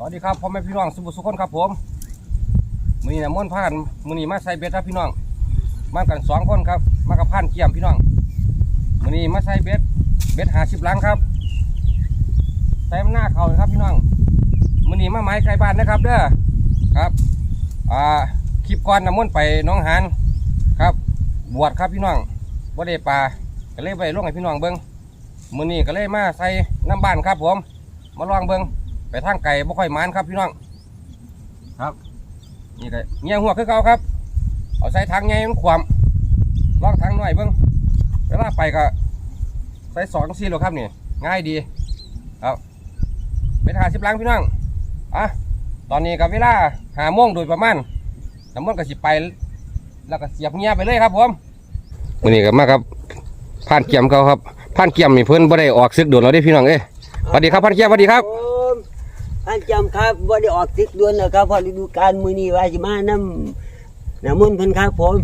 สวัสดีครับพ่อแม่พี่น้องสุภสุคนครับผมมือนี้นะม่วนพากันมือนี้มาใส่เบ็ดครับพี่น้อง มากันสองคนครับ มากับพันเกี่ยมพี่น้องมือนี้มาใส่เบ็ดเบ็ดหาสิบลังครับใส่หน้าเขาเลยครับพี่น้องมือนี้มาไม้ไกลบ้านนะครับเด้อครับอ่าคลิปก่อนนะม่วนไปน้องหานครับ บวชครับพี่น้องบ่ได้ปลาก็เลยไปลงให้พี่น้องเบิ้งมือนี้ก็เลยมาใส่น้ำบ้านครับผม มาลองเบิ้ง ไปทางไก่บ่ค่อยมานครับพี่น้อง ครับ นี่ก็เงี้ยหัวคือเก่าครับ เอาใส่ทางไงมันขวามลองทางหน่อยเบิ้งเวลาไปก็ใส่สองซีโลครับนี่ ง่ายดี ครับเป็นหาสิบลังพี่น้องอะตอนนี้กับเวลาหาโมงโดยประมาณน้ำมันก็สิไป แล้วก็เสียบเงี้ยไปเลยครับผมวันนี้ก็มาครับผ่านเกียมเขาครับผ่านเกียมมีเพิ่อนบ่ได้ออกซึกโดนเราได้พี่น้องเอ้ยสวัสดีครับผ่านเกียมสวัสดีครับ ท่านจำครับว่าได้ออกติดดวนนะครับเพอฤดูกาลมื้อนี้ว่าสิมาน้ำน้ำมันต์เพิ่นครับผม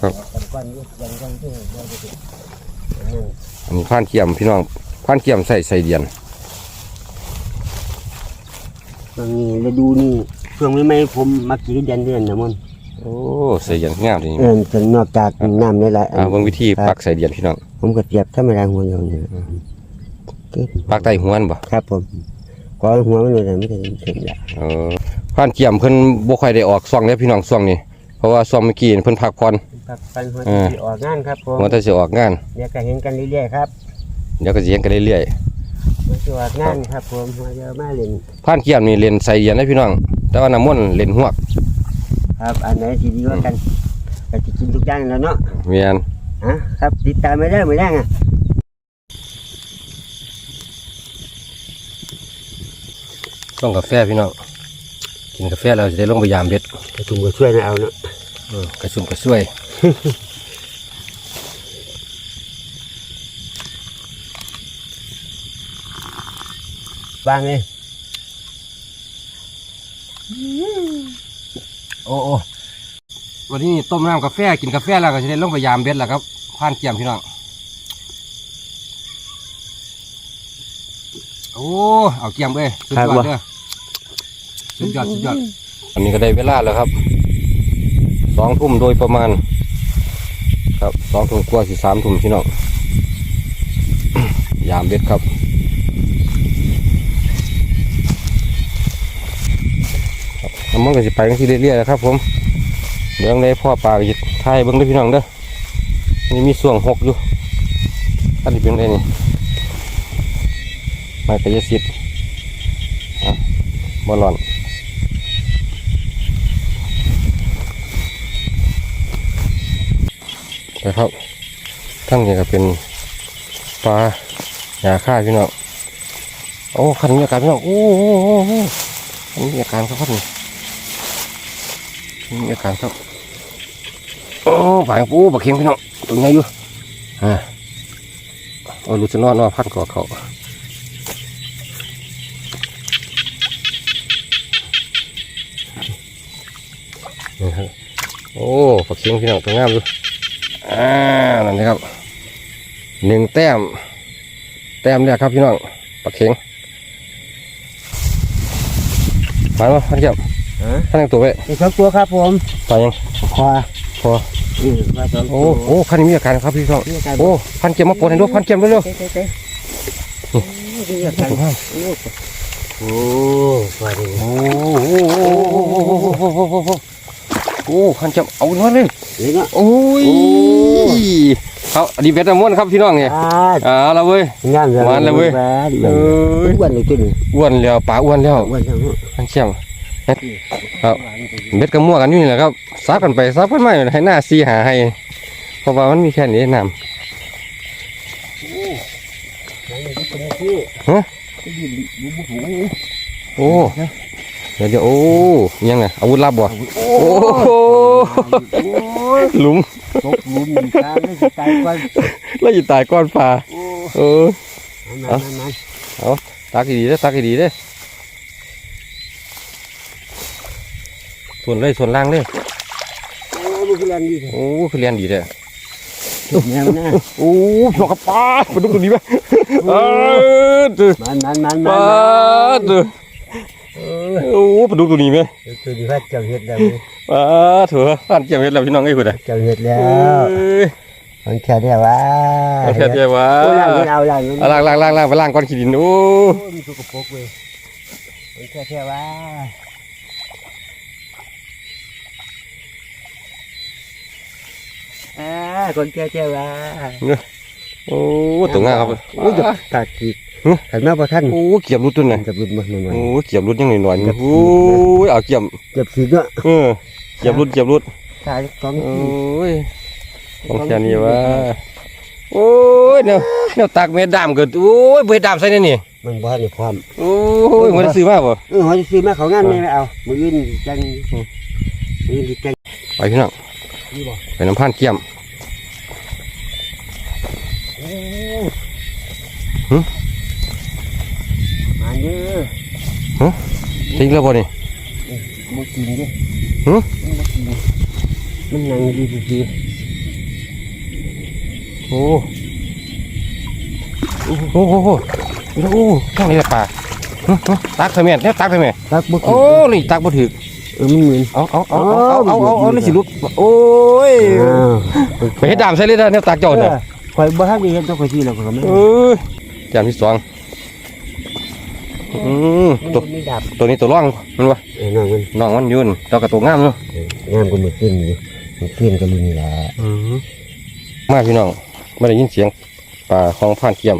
ครับก่อนๆก่อนก่อนที่เราจะถึงอันนี้ผ่านเกียมพี่น้องผ่านเกียมใส่ใส่เดียนบางนี้ฤดูนี้เพิ่งไม่ไม่ผมมักกินเดือนเดือนน้ำมันต์โอ้ใส่เดียนงามทีนี้เออถึงนอกจากน้ำนี่แหละอ่าเบิ่งวิธีปักใส่เดียนพี่น้องผมก็เสียบธรรมดาหัวอย่างนี้ เก็บปักใต้หัวมันบ่ครับผมก็หัวมันเลยไม่ได้เห็นละเออผ่านเกียมเพิ่นบ่ค่อยได้ออกซ่องเด้อพี่น้องซ่องนี้เพราะว่าซ่องเมื่อกี้เพิ่นพักผ่อน ครับปันหัวเออ ที่ออกงานครับผมว่าแต่สิออกงาน เดี๋ยวก็เห็นกันเรื่อยๆครับเดี๋ยวก็สิเห็นกันเรื่อยมันจะออกงานครับผมหัวเยอะมากเลยๆผ่านเกียมนี่เล่นใส่เดียนได้พี่น้อง แต่ว่าน้ำมนต์เล่นหวกครับ อันไหนที่ดีกว่ากันก็จะกินทุกอย่างแล้วเนาะเมียนฮะครับติดตามไม่ได้ไม่ได้ไง ต้องกาแฟพี่น้องกินกาแฟแล้วจะได้ลงไปยามเบ็ดกระถุงก็ช่วยนะเอาเนาะเออกระชุ่มกระชวยบางเลยโอ้โอ้วันนี้ต้มน้ำกาแฟกินกาแฟแล้วก็จะได้ลงไปยามเบ็ดแล้วครับผ่านเกียมพี่น้อง โอ้เอาเกียมเอ้ยสุดยอดเด้อสุดยอดสุดยอดอันนี้ก็ได้เวลาแล้วครับสองทุ่มโดยประมาณ ครับสองทุ่มกว่าสิสามทุ่มพี่น้องยามเบ็ดครับน้ำมันก็สิไปกันที่เรื่อยๆนะครับ ผมเดี๋ยวได้พ่อปลาก็สิทายเบิ้งเด้วยพี่น้องเด้อนี่มีส่วงหกอยู่อันนี้เป็นไงนี่ ไม้กระยสิทธิ์บอลลอนนะครับทั้งนี้ก็เป็นปลาหยาค่าพี่น้องโอ้ขันมีอาการพี่น้องโอ้โหขันมีอาการครับขันนี่อาการครับโอ้ปลางปูบักเข็งพี่น้องตัวใหญ่อยู่อ่าโอ้รู้จะนอนนอนพันกอดเขานี่ครับโอ้ปักเข็งพี่น้องตัวงามอยู่อ่านั่นนะครับหนึ่งแต้ม แต้มเนี่ยครับพี่น้องปักเข็งมาแล้วพันเก็บฮะพันยังตัวไว้อีกสองตัวครับผมตายยังคอพออือมาสองโอ้โอ้พันนี้มีอาการครับพี่น้องนี่อาการโอ้พันเกียมมาปวดให้ดูพันเกียมเร็วเต้เต้เต้โอ้นี่อาการๆโอ้โอ้สวัสดีโห โอ้พันเกียมเอาหน่อยเลยนี่เนาะโอ้ยเอาอันนี้เบ็ดน้ำมันครับพี่น้องเนี่ยอ่าอ่าละเว้ยงามเลยหวานเลยเว้ยหวานเลเอ้ยยอ้วนเลยตัวนี้อ้วนแล้วปลาอ้วนแล้วอ้วนจังเนาะพันเกียมเฮ็ดครับเบ็ดกับมั่วกันอยู่นี่แหละครับซับกันไปซับกันมาให้หน้าซีหาให้เพราะว่ามันมีแค่นี้น้ฮะำโอ้ เดี๋ยวเดี๋ยวโอ้ยังไงอาวุธลับบ่โอ้โหหลุมตกหลุมหนึ่งครั้งไม่ตายก่อนแล้วอยู่ตายก้อนปลาโอ้เออมันมันมันเอาตักดีๆเด้อตักดีๆเด้อส่วนเลยส่วนล่างเลยโอ้มันคือแรงดีโอ้คือเรียนดีเด้อแนวนะโอ้พี่น้องครับป้าดมาดูตัวนี้ไหมเออเด้อมันมันมันมัป้านดเด้อ โอ้ปลาดุกตัวนี้ไหมตัวนี้ว่าเจ้าเห็ดแล้วป้าดเถอะผ่านเกี่ยวเห็ดแล้วพี่น้องเอ้ยคุณอะเจ้าเห็ดแล้เอว้ยมันแค่เดียวว่าเอาแค่เดียววะโอ้ล่างมันเอาล่างมันเอาล่างล่างล่างล่างไปล่างก้อนขี้ดินโอ้โอ้มีตัวกระโปงเว้ยมันแค่เดียวว่าอ่าคนแค่เดียวว่าโอ้ตัวงามครับโอ้ยจะตัดกีกหึ ขันมาพอท่านโอ้เกียบรุดตัวน่ะจะบุญมาหน่อยโอ้เกียบรุดยังหน่อยๆเกีนี่ยบโอ้ยเอาเกียบเก็บสีเนาะเออเกียบรุดเกียบรุดตายสองโอ้ทียของแค่นี้วะโอ้ยเนี่ยเนี่ยตักเม็ดดำเกิดโอ้ยเบ็ดดำใส่เนี่ยนี่มันบ้านนี่พร้อมโอ้ยมันซื้อมาบ่เออเขาจะซื้อมาเขางานไม่เอามือยืนจังมือยืนจังไปพี่น้องนี่บ่ไปน้ำพันเกียมโอ้ หึ มาเด้ อทิ้งแล้วบ่นี่บ่กินเด้หึมันบ่กินมันนั่งดีดีโอ้โอ้โหโอ้โหโอ้โหช่องนี้ละปลาหึหึตักใส่แม่เนี่ยตักใส่แม่ตักบ่กิโอ้นนี่ตักบ่ถึกเออมันเหมือนเอาเอาเอาเอาเอาเอาเอานี่สิลุดโอ้ยอ้าวไปเฮ็ดดำใส่เลยนะเนี่ยตักเจ้าเอน่ะอข่อยบ่ทันได้เห็นตัวข่อยสิแล้วก็มันเออแจมที่สอง อืมมันตัวมีดับตัวนี้ตัวร่องมันวะเออน้องมันน้องมันยืนตัวกับตัวงามเนาะเอองามกว่ามือขึ้นอยู่มือขึ้นก็ลุนแหละมาพี่น้องไม่ได้ยินเสียงปลาของผ่านเกียม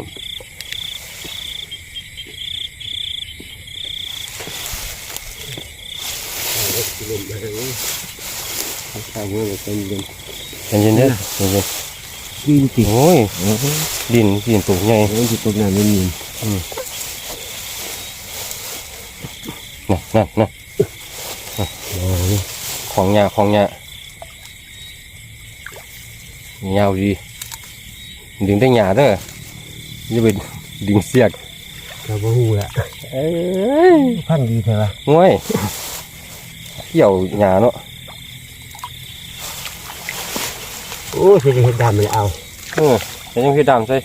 ข้าวมือเป็นเป็นเย็นเย็นๆเด้อเย็นกินติๆโอ้ยดินดินตัวใหญ่เออสิตกน้ำมันมี นั่นนั่นนั่นของยาของยาเงาวดีดึงได้หยาเด้ออย่าไปดึงเสียกก็บ่ฮู้ละเอ้ยพันดีแท้ว่าง่วยเกี่ยวหยาเนาะโอ้สิได้เฮ็ดดำมันเอาเออแต่ยังพี่ดำใส่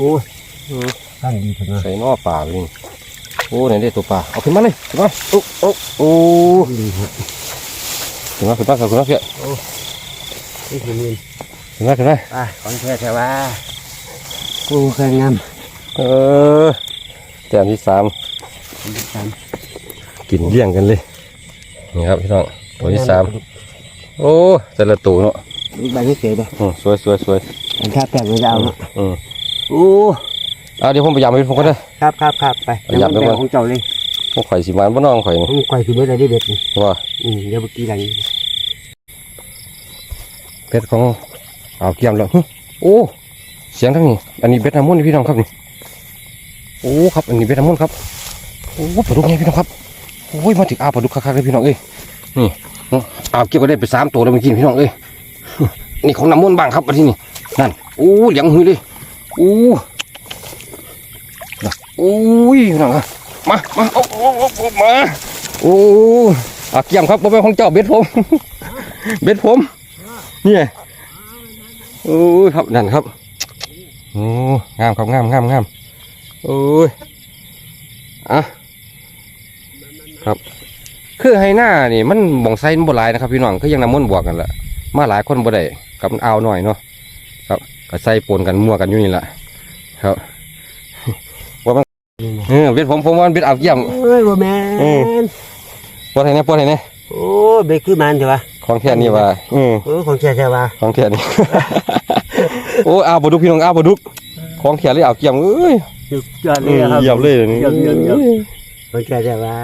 อ้ยอืมพันดีแท้ว่าใส่นอป่าไปนี่โอ้ไหนได้ตัวป่าเอาขึ้นมาเลยขึ้นมาโอ้โอ้โอ้ดีครับขึ้นมาขึ้นมาขึ้นมาเพี่ยนี่คือมีขึ้นมาขึ้นมาอะของแท้แท้ว่าโอ้แข็งงามเออแต้มที่สามสามกินเลี้ยงกันเลยนี่ครับพี่น้องตัวที่สามโอ้แต่ละตัวเนาะลูกใบให้เสยเด้ออืมสวยสวยสวยอันถ้าแป้งมันจะเอาเนาะอืม โอ้เอาเดี๋ยวผมพยายามไปผมก็ได้อครับครับครับไปประหยัดด้วยแบ่วะงของเจ้าเลยผมข่อยสิมานบ่น้องข่อยนี่ของข่อยสิเบิดอะไรได้เบ็ดนี่ว่าอืมเดี๋ยวเมื่อกี้หลังเพชรของเอาเกี่ยมแล้วหึโอ้เสียงทั้งนี้ อันนี้เบ็ดน้ำมันต์นี่พี่น้องครับนี่โอ้ครับอันนี้เบ็ดน้ำมันต์ครับโอ้ปลาดุกไงพี่น้องครับโอ้ยมาถึงอาปลาดุกคักๆเลยพี่น้องเอ้ยนี่เอาเกี่ยวก็ได้ไปสามตัวแล้วเมื่อกี้พี่น้องเอ้ย นี่ของน้ำมันต์บ้างครับอันที่นี่นั่นโอ้เหลียงหือเลยโอ้น่ะโอ้ยพี่น้องมามาโอ้โอ้โอ้มาโอ้อาเกี่ยมครับบ่เป็นของเจ้าเบ็ดผม เบ็ดผมนี่ยโอ้ยครับนั่นครับโอ้งามครับงามงามงามโอ้ยอะครับ คือให้หน้านี่มันบ่งไซมันบ่หลายนะครับพี่น้องคือยังนำมันบวกกันละมาหลายคนบ่ได้กับมันเอาหน่อยเนาะ ก็ใส่ปนกันมั่วกันอยู่นี่แหละครับว่ามันเออเบ็ดผมผมว่ามันเบ็ดเอาเยี่ยมเอ้ยบ่แม่อืมนปวดไหนเนี่ยปวดไหนเนี่ยโอ้เบ็ดคือมันใช่ปะของแท้นี่ว่าอืมโอ้ของแท้แท้ว่าของแท้นี่โอ้เอาบดุกพี่น้องเอาบดุกของแท้เลยเอาเกี่ยมเอ้ยสุดยอดเลเอยอครับเยี่ยมเลยนี่เยี่ยมเยี่ยมเยี่ยมของแท้แท้ว่า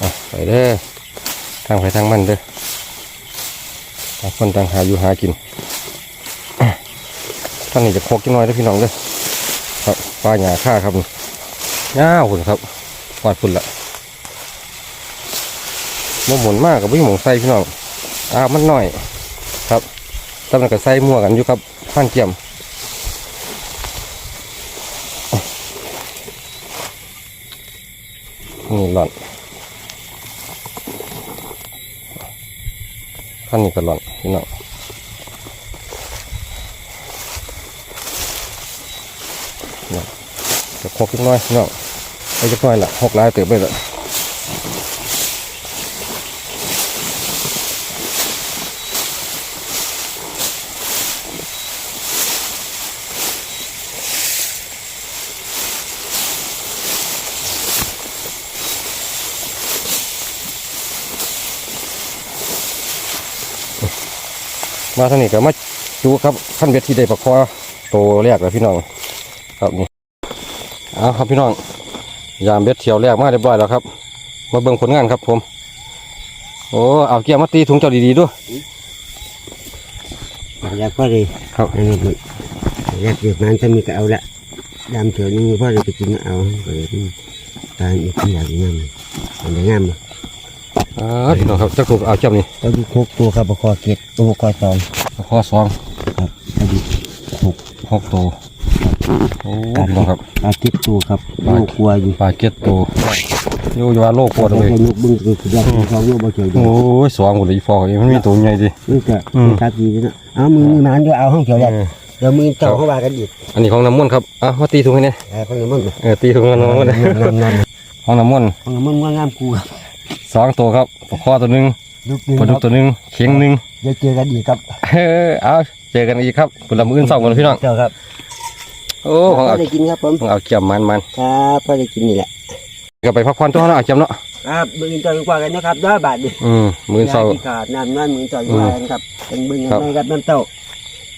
อะไปเด้อทางไปทางมันเด้อ ต่างคนต่างหาอยู่หากินท่านนี้จะโคกจังน้อยเด้พี่น้องเด้อครับปลาหยาค่าครับนี่าวคุณครับปอดฝุ่นละมหมุนมากกับวิ่งหมองใส่พี่น้องอามันหน่อย ครับตำนันก็ใส่หมั่วกันอยู่ครับพันเกี่ยมนี่หล่อน ขั้นนี้ก็หล่อนพี่น้องนี่จะครบนิดน้อยพี่น้องไปจักน้อยละหกลายเติบไปละ มาทางนี้ก็มาดูครับขั้นเบ็ดที่ได้ประคอโตแรกเลยพี่น้องครับนี่เอาครับพี่น้องยามเบ็ดเที่ยวแรกมาเรียบร้อยแล้วครับ มาเบิ่งผลงานครับผม โอ้เอาเกียร์มาตีถุงเจ้าดีๆด้วยแล้วพอดีครับอันนี้ก็แรกเด็กนั้นถ้ามีก็เอาละดำเถื่อนนี่พ่อเลยไปกินเอาก็เลยตายอีกที่อยากงามมันได้งาม อ่าพี่น้องครับจักถูกเอาเจ้านี่ต้องดูคุกตัวครับคอเก็ดตัวคอสองประคอสองครับต้องดูคุกหกโตโอ้พี่น้องครับปลาติดตัวครับลูกกลัวอยู่ปลาเก็ตโตโยอยว่าโลกปวดเลเลยยยกบึ้งคือสุดยอดสองลูกบ่เกี่ยวโอ้ยสองหมดเลยอีฟอกมันมีตัวใหญ่ดินี่ก็อืมครับดีนะเอามือมือมันด้วยเอาห้องเขียวแรกเออเดี๋ยวมือเจ้าเข้ามากันอีกอันนี้ของน้ำมันต์ครับอะมาตีถุงให้เนี่ยไอ้พวกนี้มึงเออตีถุงน้ำมันต์นอนนอนของน้ำมันต์พวกนี้มึงว่างามกูครับ สองตัวครับปลาคอตัวหนึ่งลูกหนึ่งปลาดุกครับตัวหนึ่งเขียงหนึ่งเดี๋ยวเจอกันอีกครับเออเอาเจอกันอีกครับคุณลำมืออนเศร้ากันพี่น้องเจ้าครับโอ้ของพอเอาได้กินครับผมของเอาเกี่ยมมันมันครับพอได้กินนี่แหละก็ไปพักผ่อนตัวเนาะเอาเกี่ยมเนาะครับมือเจ้าว่ากันนะครับด้วยบาทดิอืมมืออนเศร้าที่ขาดน้ำนั่นมือเจ้าว่ากันครับเป็นบึงครับ ไม่ครับน้ำเต้า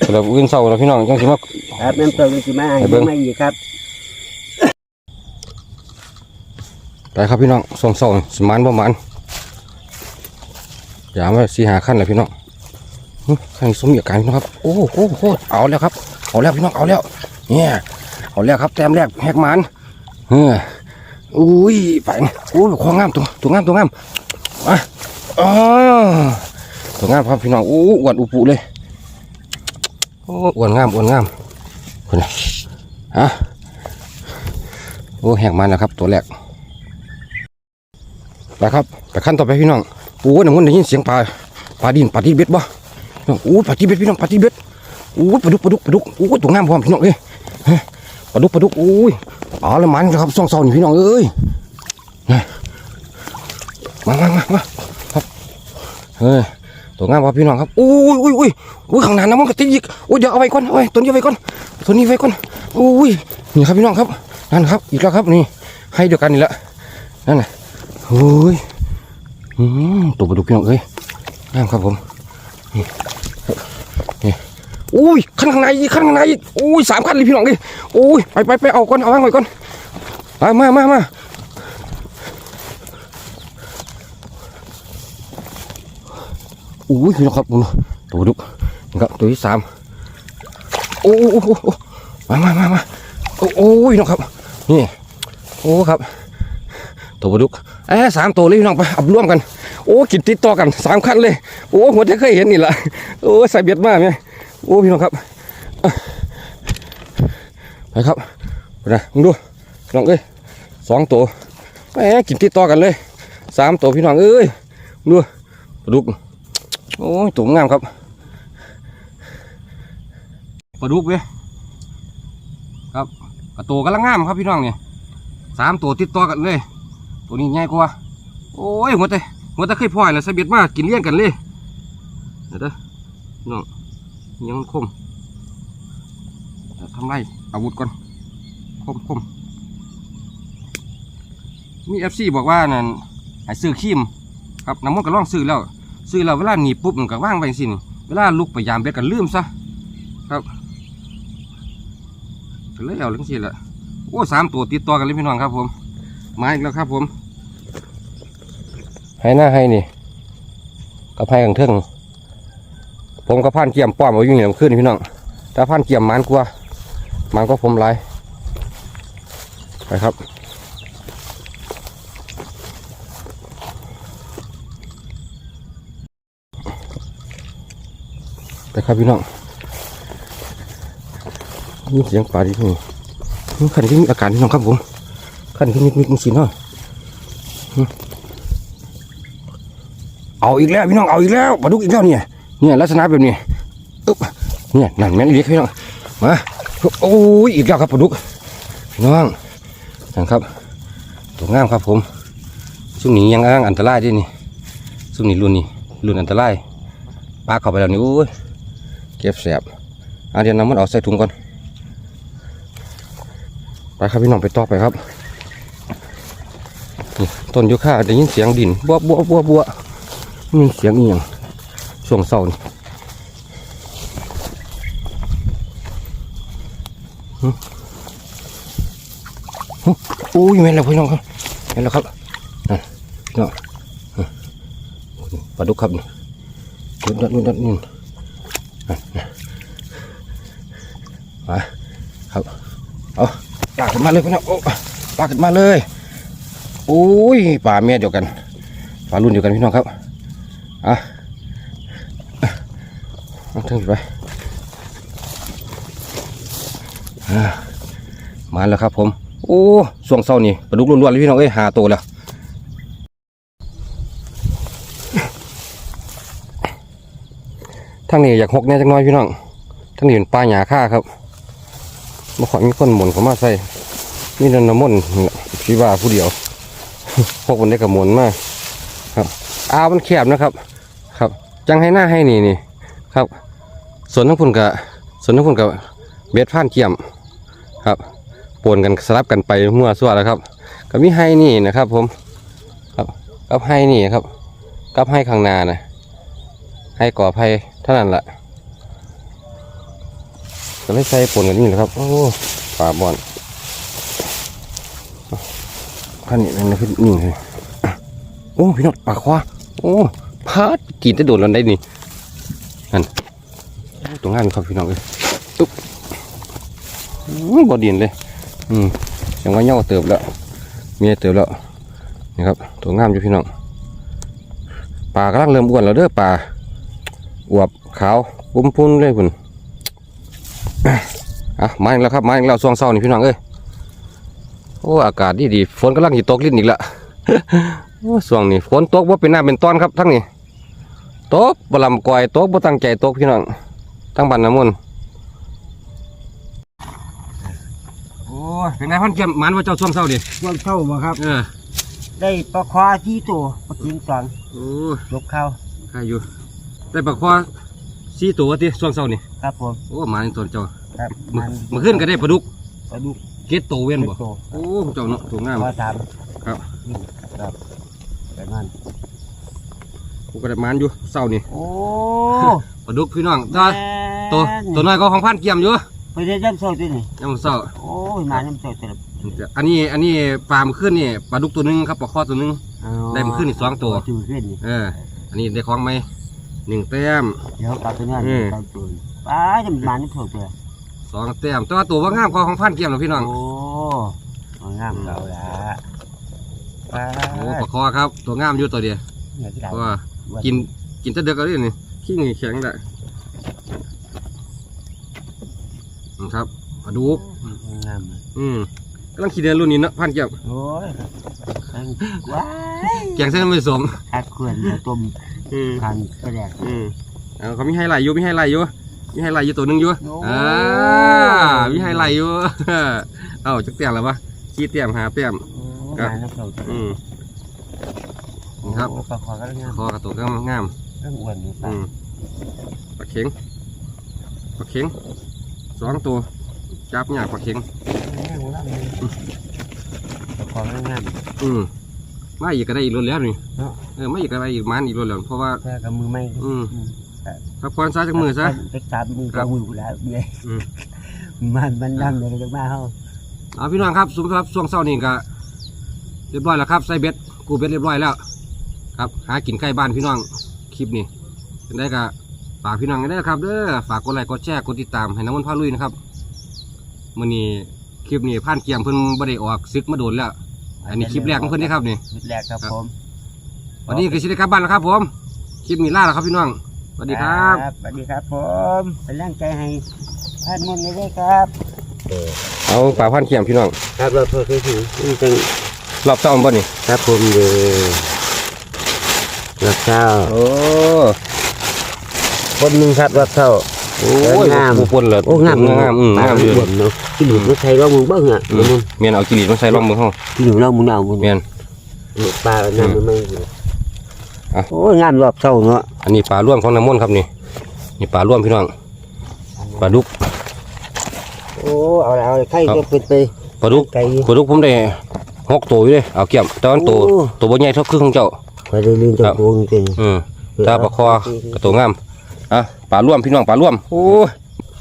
คุณลำมืออนเศร้าแล้วพี่น้องจังสิมา ครับน้ำเต้าเป็นสิมาไปให้เบิ่ง มาอีกครับ ไปครับพี่น้องส่งส่งสมานประมาณอย่ามาสีหาขั้นเลยพี่น้องขั้นสมเหตุการณ์พี่น้องครับโอ้โหโอ้โหเอาแล้วครับเอาแล้วพี่น้องเอาแล้วเนี่ยเอาแล้วครับแต้มแรกแหกมันเอออุ้ยไปนะโอ้ของงามตัวตัวงามตัวงามอะอ๋อตัวงามครับพี่น้องโอ้อ้วนอุปุเลยโอ้อ้วนงามอ้วนงามคนน่ะอะโอ้แหกมันแล้วครับตัวแรก ไปครับไปขั้นต่อไปพี่น้องโอ้ยน้ำมันได้ยินเสียงปลาปลาดินปลาที่เบ็ดบ่โอ้ยปลาที่เบ็ดพี่น้องปลาที่เบ็ดโอ้ยปลาดุกปลาดุกปลาดุกโอ้ยตัวงามพร้อมพี่น้องเอ้ยเฮปลาดุกปลาดุกโอ้ยปลาละมันครับสองเสานี่พี่น้องเอ้ยมามามามาครับเฮ้ยตัวงามครับพี่น้องครับโอ้ยโอ้ยโอ้ยโอ้ยข้างหน้าน้ำมันก็ติดอีกโอ้ยเดี๋ยวเอาไว้ก่อนเอาไว้ตัวนี้ไว้ก่อนตัวนี้ไว้ก่อนโอ้ยนี่ครับพี่น้องครับนั่นครับอีกแล้วครับนี่ให้เดียวกันนี่แหละนั่นน่ะ โอ้ยตัวปลาดุกพี่น้องเอ้ยงามครับผมนี่นี่อุ้ยขั้นข้างในอีกขั้นข้างในอีกอุ้ยสามขั้นเลยพี่น้องเลยอุ้ยไปไปไปเอาก่อนเอาวางไว้ก่อนมามามามาอุ้ยพี่น้องครับผมตัวปลาดุกนี่ครับตัวที่สามโอ้โอ้โอ้โอ้มามามามาอ้โอ้ยน้องครับนี่โอ้ครับตัวปลาดุก เอ้สามตัวเลยพี่น้องไปเอาร่วมกัน โอ้กินติดต่อกันสามคันเลย โอ้หัวจะเคยเห็นนี่แหละโอ้ใส่เบียดมากไหมโอ้พี่น้องครับไปครับไปนะมึงดูน้องเอ้ยสองตัวแหมกินติดต่อกันเลยสามตัวพี่น้องเอ้ยดูปลาดุกโอ้ยตัวงามครับปลาดุกเว้ยครับตัวกำลังงามครับพี่น้องเนี่ยสามตัวติดต่อกันเลย ตัวนี้ใหญ่กว่า โอ้ยหัวแต่หัวแต่เคยพ่อยแล้วสะเบียดมากกินเลี้ยงกันเลยเดี๋ยวเด้อน้องยังมันคมทำไรอาวุธก่อน คมคมมีเอฟซีบอกว่านั่นให้ซื้อคีมครับน้ำมันก็ล่องซื้อแล้ว ซื้อแล้วเวลาหนีปุ๊บมันก็ว่างไปสินเวลาลุกไปยามเบ็ดกันลืมซะครับเลยเอาเรื่องสิละโอ้สามตัวติดต่อกันเลยพี่น้องครับผม มาอีกแล้วครับผมให้หน้าให้นี่กับให้ขังเทิงผมกับพันเกี่ยมป้อมเอาอยู่เหนียวขึ้นพี่น้องแต่พันเกี่ยมมันกว่ามันก็ผมหลายไปครับแต่ครับพี่น้องนี่เสียงปลาดิพี่นี่ขันที่มีอาการพี่น้องครับผม ขันที่มีมีมีสีเนาะอืมเอาอีกแล้วพี่น้องเอาอีกแล้วปลาดุกอีกแล้วเนี่ยเนี่ยลักษณะแบบนี้อึ๊บเนี่ยนั่นแม่นอีกพี่น้องมาโอ้ยอีกแล้วครับปลาดุกพี่น้องนั่นครับตัวงามครับผมช่วงนี้ยังอ้างอันตรายด้วยนี่ช่วงนี้รุ่นนี้รุ่นอันตรายปลาเข้าไปแล้วนี่โอ้ยเก็บแสบอะเดี๋ยวนำมันออกใส่ถุงก่อนไปครับพี่น้องไปต่อไปครับ ต้นยูคาได้ยินเสียงดินบัวบัวบัวบัวมีเสียงอีหยังช่วงเศร้านี่หึอุ้ยแม่นแล้วพี่น้องครับแม่นแล้วครับนั่นพี่น้องปลาดุกครับนี่นู่นนั่นนู่นนั่นนู่นมาครับเอาปลาขึ้นมาเลยพี่น้องโอ้ปลาขึ้นมาเลย โอ้ยปลาเมียเดียวกันปลารุ่นเดียวกันพี่น้องครับอะเอาถึงไปอะมาแล้วครับผม โอ้ส่วงเศร้านี่ปลาดุกล้วนๆเลยพี่น้องเอ้ยหาตัวแล้วทั้งนี้อยากหกแน่จังน้อยพี่น้องทั้งนี้เป็นปลาหยาค่าครับมาขอมีคนหมุนเขามาใส่มีนันน้ำมนต์ชีว่าผู้เดียว พวกคนได้กับหมุนมากครับอาวมันแคบนะครับ ครับ จังให้หน้าให้นี่นี่ครับ ส่วนทั้งพุ่นกับส่วนทั้งพุ่นกับเบ็ดผ่านเกี่ยมครับปนกันสลับกันไปมั่วซั่วแล้วครับก็มีให้นี่นะครับ ผม ครับกับให้นี่ครับกับให้ข้างหน้านะให้ก่อภัยเท่านั้นแหละก็เลยใส่ปนกันนี่แหละครับ โอ้ปลาบอน ขันนี้นั่นคือนี่เลยโอ้พี่น้องปลาควาโอ้พาดกินจะโดดลงได้นี่นั่นตัวงานครับพี่น้องเลยตุ๊บบอดินเลย อืมยังว่าเน่าเติบแล้วเมียเติบแล้วนี่ครับตัวงามอยู่พี่น้องปลากำลังเริ่มอ้วนแล้วเด้อปลาอวบขาวปุ้มพุ่นเลยคุณอะมาอีกแล้วครับมาอีกแล้วช่วงเช้านี่พี่น้องเอ้ย โอ้อากาศดีดีๆฝนกำลังจะตกลิ้นอีกละโอ้ช่วงนี้ฝนตกว่าเป็นหน้าเป็นตอนครับทั้งนี้ตกบลำกอยตกบ่ตั้งใจตกพี่น้องทั้งบ้านน้ำมนต์โอ้ยเป็นไงพันเกียมมันว่าเจ้าช่วงเช้าดิวันเข้ามาครับ เออได้ปลาควาที่ตัวปลากินสอนโอ้ยยกเข้าใครอยู่ ได้ปลาคอสี่ตัวติช่วงเช้านี่ครับผมโอ้มาในตัวเจ้าครับเมื่อเมื่อคืนก็ได้ปลาดุกปลาดุก เก็ดโตเว้นบ่ตัวโอ้เจ้าเนาะตัวงามปลาสามครับ อืมครับแต่นั่นกูก็ได้มันอยู่เศร้านี่โอ้ปลาดุกพี่น้องตัวตัวตัวน้อยก็ของพันเกียมอยู่ไปเรียนน้ำโซ่ตัวนี่ยังเศร้าโอ้ยมาน้ำโซ่ตัวละอันนี้อันนี้ปลาเมื่อคืนนี่ปลาดุกตัวหนึงครับปลาคอตัวหนึงอ๋อได้มาขึ้นอีกสองตัว จูขึ้นนี่เออ อันนี้ได้ของไหมหนึ่งแต้ม เดี๋ยวกลับไปนั่นอืม กลับตัวป้าจะมาน้ำโซ่ตัว สองแต้มแต่ว่าตัวว่างามกว่าของพันเกียมหรอพี่น้องโอ้เอางามเราละป้าโอ้ปลาคอครับ ตัวงามอยู่ตัวเดียวเนี่ยที่ไหนเพราะว่ากินกินแตะเดือกก็ได้นี่ขี้นี่แข็งได้อืมครับปลาดุกงามเลยอืมกำลังขี่เดินรุ่นนี้เนาะพันเกียมโอ้ยว้ายแกงเส้นไม่สมหักขวดเนี่ยต้มอืมทานกระแดกอืมเอาเขามีไฮไลท์อยู่มีไฮไลท์อยู่ มีไฮไลท์อยู่ตัวหนึงอยู่โอ้ อ่ามีไฮไลท์อยู่ เอ้าจักเตียมแล้วปะขี้เตียมหาเตียม โอ้ครับมาน้ำโซ่ตัวอืมนี่ครับ โอ้ปลาคอก็งามคอกระตุกงามงามเรื่องอ้วนนี่ๆปลาอืมปลาเข็งปลาเข็งสองตัวจับหยากปลาเข็งปลาคอก็งาม อืมมาอีกก็ได้อีกรถแล้วนี่เนาะ เออมาอีกก็ได้อีกมันอีกรถแล้วเพราะว่าแค่กับมือไม่อืม พักผ่อนซะจากมือซะเล็กตามมือครักับบมือกูแล้วเบี้ยอืมมันมันดำเลยจะมาเฮาเอาพี่น้องครับสมครับช่วงเช้านี่ก็เรียบร้อยแล้วครับใส่เบ็ดกูเบ็ดเรียบร้อยแล้ว ครับ หากินใกล้บ้านพี่น้องคลิปนี้เป็นได้ก็ฝากพี่น้องกันได้อครับเด้อฝากกดไลค์กดแชร์กดติดตามให้น้ำมันต์พาลุยนะครับมื่อนี้คลิปนี้ผ่านเกียมเพิ่นบ่ได้ออกซึกมาโดนแล้วอันนี้คลิปแรกของเพิ่นนี่ครับนี่คลิปแรกครับผมวันนี้ก็สิได้กลับบ้านแล้วครับผมคลิปนี้ลาแล้วครับพี่น้องส วัสดีครับสวัสดีครับผมเป็นแรงใจให้ท่านมนต์เลยครับเอาปลาพันเขียมพี่น้องครับเราโทษที่ถึงนี่จังรอบเจ้ามันบ่นี่ครับผมเด้อรับเช้าโอ้คนหนึ่งครับรับเช้าโอ้ยงามผู้ปนเลยโอ้งามงามอืมปลงามอยู่บนเนาะที่หนูไม่ใช่ร่องมึงเบ้างอะอืมเมียนเอากิริตมาใส่ร่องมือห้องที่หนูร่องมึงเอามึงเมียนปลาน้ำมันไม่ อยู่อะ โอ้ยงามรอบเช้าเนาะอันนี้ปลาร่วมของน้ำมนต์ครับนี่นี่ปลาร่วมพี่น้องปลาดุก โอ้เอาละเอาละใครก็เป็นไป ปลาดุกไกลปลาดุกผมได้หกตัวอยู่เลยเอาเกี่ยมแต่วันตัวโอ้ตัวบ่ใหญ่เท่าครึ่งของเจ้า ไปได้ลืมจับวงจริง อืมตาปลาคอกับตัวงามอะปลาร่วมพี่น้องปลาร่วมโอ้ย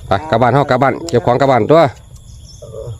ไปกลับบ้านเฮากลับบ้านเก็บของกลับบ้านตัวค